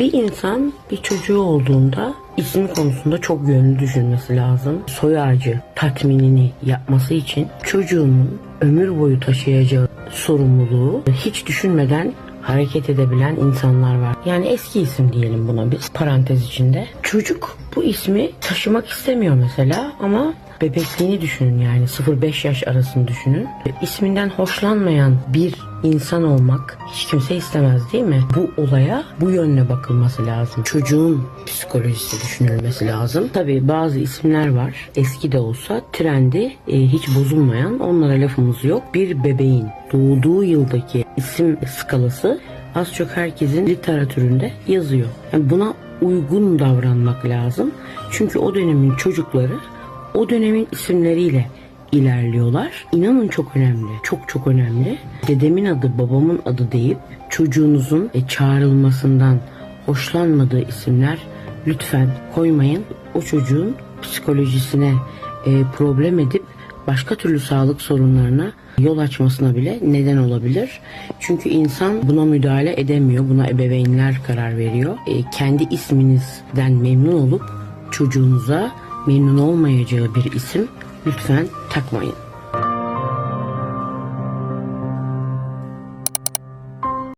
Bir insan bir çocuğu olduğunda ismi konusunda çok yönlü düşünmesi lazım. Soy ağacı tatminini yapması için çocuğunun ömür boyu taşıyacağı sorumluluğu hiç düşünmeden hareket edebilen insanlar var. Yani eski isim diyelim buna biz parantez içinde. Çocuk bu ismi taşımak istemiyor mesela ama bebekliğini düşünün yani 0-5 yaş arasını düşünün. İsminden hoşlanmayan bir insan olmak hiç kimse istemez değil mi? Bu olaya bu yönle bakılması lazım. Çocuğun psikolojisi düşünülmesi lazım. Tabii bazı isimler var. Eski de olsa trendi e, hiç bozulmayan onlara lafımız yok. Bir bebeğin doğduğu yıldaki isim skalası az çok herkesin literatüründe yazıyor. Yani buna uygun davranmak lazım. Çünkü o dönemin çocukları o dönemin isimleriyle ilerliyorlar. İnanın çok önemli. Çok çok önemli. Dedemin adı babamın adı deyip çocuğunuzun e, çağrılmasından hoşlanmadığı isimler lütfen koymayın. O çocuğun psikolojisine e, problem edip başka türlü sağlık sorunlarına yol açmasına bile neden olabilir. Çünkü insan buna müdahale edemiyor. Buna ebeveynler karar veriyor. E, kendi isminizden memnun olup çocuğunuza memnun olmayacağı bir isim lütfen takmayın.